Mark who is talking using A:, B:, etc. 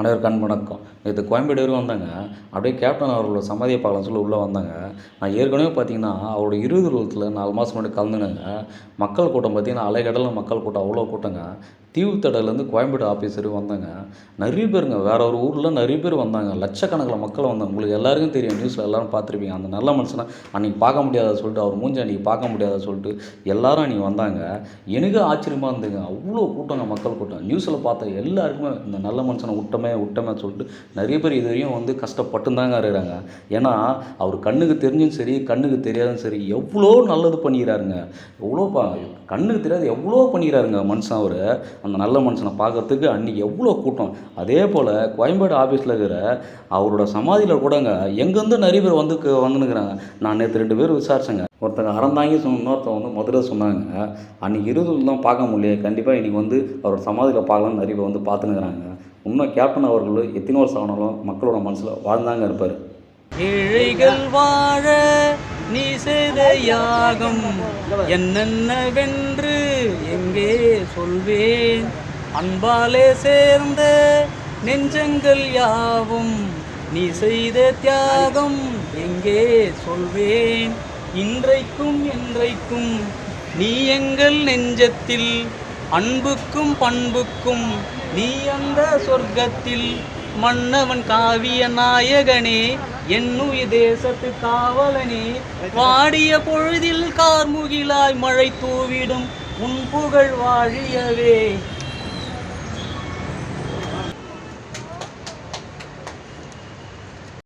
A: அனைவருக்கும் அன்பு வணக்கம். நேற்று கோயம்பேடு வரைக்கும் வந்தாங்க. அப்படியே கேப்டன் அவர்களோட சமாதியை பார்க்கலாம் சொல்லி உள்ளே வந்தாங்க. நான் ஏற்கனவே பார்த்தீங்கன்னா அவரோட இருபது நாலு மாதம் முன்னாடி கலந்துனாங்க. மக்கள் கூட்டம் பார்த்தீங்கன்னா அலைகடலில் மக்கள் கூட்டம் அவ்வளோ கூட்டங்க. தீவுத்தடையிலேருந்து கோயம்பேடு ஆஃபீஸ் வரைக்கும் வந்தாங்க. நிறைய பேருங்க வேற ஒரு ஊரில் நிறைய பேர் வந்தாங்க. லட்சக்கணக்கில் மக்கள் வந்தாங்க. உங்களுக்கு எல்லாருக்கும் தெரியும் நியூஸில் எல்லாரும் பார்த்துருப்பீங்க. அந்த நல்ல மனுஷனை அன்றைக்கி பார்க்க முடியாத சொல்லிட்டு அவர் மூஞ்சி அன்றைக்கி பார்க்க முடியாத சொல்லிட்டு எல்லாரும் அன்றைக்கி வந்தாங்க. எனக்கு ஆச்சரியமாக இருந்ததுங்க. அவ்வளோ கூட்டங்க மக்கள் கூட்டம். நியூஸில் பார்த்தா எல்லாருக்குமே இந்த நல்ல மனுஷனை விட்டமே விட்டமே சொல்லிட்டு நிறைய பேர் இது வரையும் வந்து கஷ்டப்பட்டுந்தாங்க இருக்கிறாங்க. ஏன்னா அவர் கண்ணுக்கு தெரிஞ்சும் சரி கண்ணுக்கு தெரியாதும் சரி எவ்வளோ நல்லது பண்ணிக்கிறாருங்க. எவ்வளோ பா கண்ணுக்கு தெரியாது எவ்வளோ பண்ணிக்கிறாருங்க மனுஷன் அவர். அந்த நல்ல மனுஷனை பார்க்கறதுக்கு அன்றைக்கி எவ்வளோ கூட்டம். அதே போல் கோயம்பேடு ஆஃபீஸில் இருக்கிற அவரோட சமாதியில் கூடங்க எங்கேருந்து நிறைய பேர் வந்து வந்துனுக்குறாங்க நான் நேற்று ரெண்டு பேர் விசாரிச்சேங்க. ஒருத்தங்க அறந்தாங்கி சொன்ன இன்னொருத்தவங்க வந்து மதுரை சொன்னாங்க. அன்றைக்கி இருபது தான் பார்க்க முடியல கண்டிப்பாக இன்றைக்கி வந்து அவரோட சமாதியில் பார்க்கலாம்னு நிறைய பேர் வந்து பார்த்துனுக்குறாங்க இன்னும் கேப்டன் அவர்கள் எத்தனை வருஷம் ஆனாலும் மக்களோட மனசில் வாழ்ந்தாங்க இருப்பார்.
B: ஏழைகள் வாழ நீ செய்த யாகம் என்னென்னவென்று எங்கே சொல்வேன்? அன்பாலே சேர்ந்த நெஞ்சங்கள் யாவும்? நீ செய்த தியாகம் எங்கே சொல்வேன்? இன்றைக்கும் என்றைக்கும் நீ எங்கள் நெஞ்சத்தில் அன்புக்கும் பண்புக்கும் நீ அந்த சொர்க்கத்தில் மன்னவன் காவிய நாயகனே என்னுயிர் தேசத்து காவலனே வாடிய பொழுதில் கார்முகிலாய் மழை தூவிடும் உன் புகழ் வாழியவே.